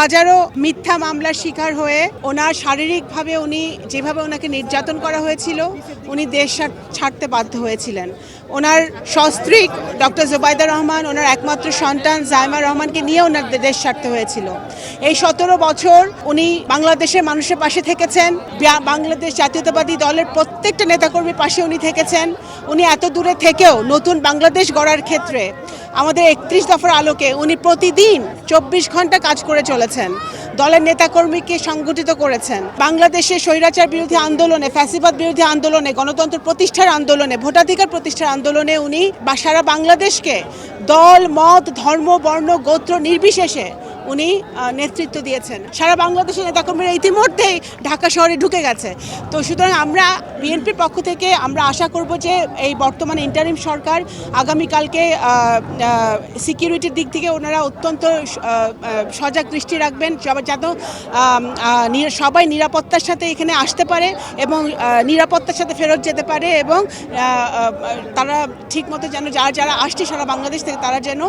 হাজারো মিথ্যা মামলার শিকার হয়ে ওনার শারীরিকভাবে উনি যেভাবে ওনাকে নির্যাতন করা হয়েছিল, উনি দেশ ছাড়- ছাড়তে বাধ্য হয়েছিলেন। ওনার সস্ত্রীক ডক্টর জুবাইদা রহমান, ওনার একমাত্র সন্তান জাইমা রহমানকে নিয়ে ওনার দেশ ছাড়তে হয়েছিল। এই সতেরো বছর উনি বাংলাদেশের মানুষের পাশে থেকেছেন বাংলাদেশ জাতীয়তাবাদী দলের প্রত্যেকটা নেতাকর্মীর পাশে উনি থেকেছেন। উনি এত দূরে থেকেও নতুন বাংলাদেশ গড়ার ক্ষেত্রে আমাদের একত্রিশ দফার আলোকে উনি প্রতিদিন চব্বিশ ঘণ্টা কাজ করে চলেছেন। দলের নেতাকর্মীকে সংগঠিত করেছেন। বাংলাদেশে স্বৈরাচার বিরোধী আন্দোলনে, ফ্যাসিবাদ বিরোধী আন্দোলনে, গণতন্ত্র প্রতিষ্ঠার আন্দোলনে, ভোটাধিকার প্রতিষ্ঠার আন্দোলনে উনি বা সারা বাংলাদেশকে দল, মত, ধর্ম, বর্ণ, গোত্র নির্বিশেষে উনি নেতৃত্ব দিয়েছেন। সারা বাংলাদেশের নেতাকর্মীরা ইতিমধ্যেই ঢাকা শহরে ঢুকে গেছে। তো সুতরাং আমরা বিএনপির পক্ষ থেকে আমরা আশা করব যে এই বর্তমান ইন্টারিম সরকার আগামীকালকে সিকিউরিটির দিক থেকে ওনারা অত্যন্ত সজাগ দৃষ্টি রাখবেন, সবাই যাতে সবাই নিরাপত্তার সাথে এখানে আসতে পারে এবং নিরাপত্তার সাথে ফেরত যেতে পারে এবং তারা ঠিক মতো যেন, যারা যারা আসছে সারা বাংলাদেশ থেকে তারা যেন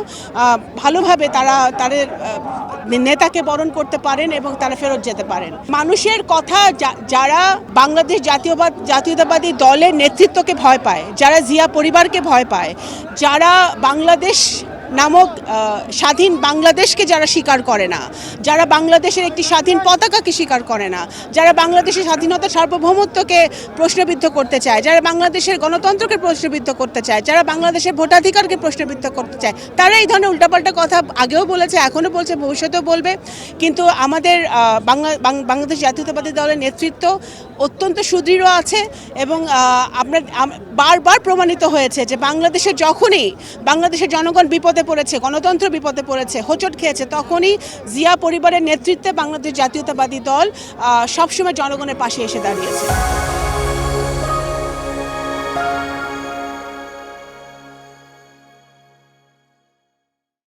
ভালোভাবে তারা, তাদের নেতাকে বরণ করতে পারেন এবং তারা ফেরত যেতে পারেন। মানুষের কথা যারা বাংলাদেশ জাতীয়বাদ, জাতীয়তাবাদী দলের নেতৃত্বকে ভয় পায়, যারা জিয়া পরিবারকে ভয় পায়, যারা বাংলাদেশ নামক স্বাধীন বাংলাদেশকে যারা স্বীকার করে না, যারা বাংলাদেশের একটি স্বাধীন পতাকাকে স্বীকার করে না, যারা বাংলাদেশের স্বাধীনতা সার্বভৌমত্বকে প্রশ্নবিদ্ধ করতে চায়, যারা বাংলাদেশের গণতন্ত্রকে প্রশ্নবিদ্ধ করতে চায়, যারা বাংলাদেশের ভোটাধিকারকে প্রশ্নবিদ্ধ করতে চায়, তারা এই ধরনের উল্টাপাল্টা কথা আগেও বলেছে, এখনও বলছে, ভবিষ্যতেও বলবে। কিন্তু আমাদের বাংলা বাংলাদেশ জাতীয়তাবাদী দলের নেতৃত্ব অত্যন্ত সুদৃঢ় আছে এবং আমরা বারবার প্রমাণিত হয়েছে যে বাংলাদেশে যখনই বাংলাদেশের জনগণ বিপদে পড়েছে, গণতন্ত্র বিপদে পড়েছে, হোচট খেয়েছে, তখনই জিয়া পরিবারের নেতৃত্বে বাংলাদেশ জাতীয়তাবাদী দল সবসময় জনগণের পাশে এসে দাঁড়িয়েছে।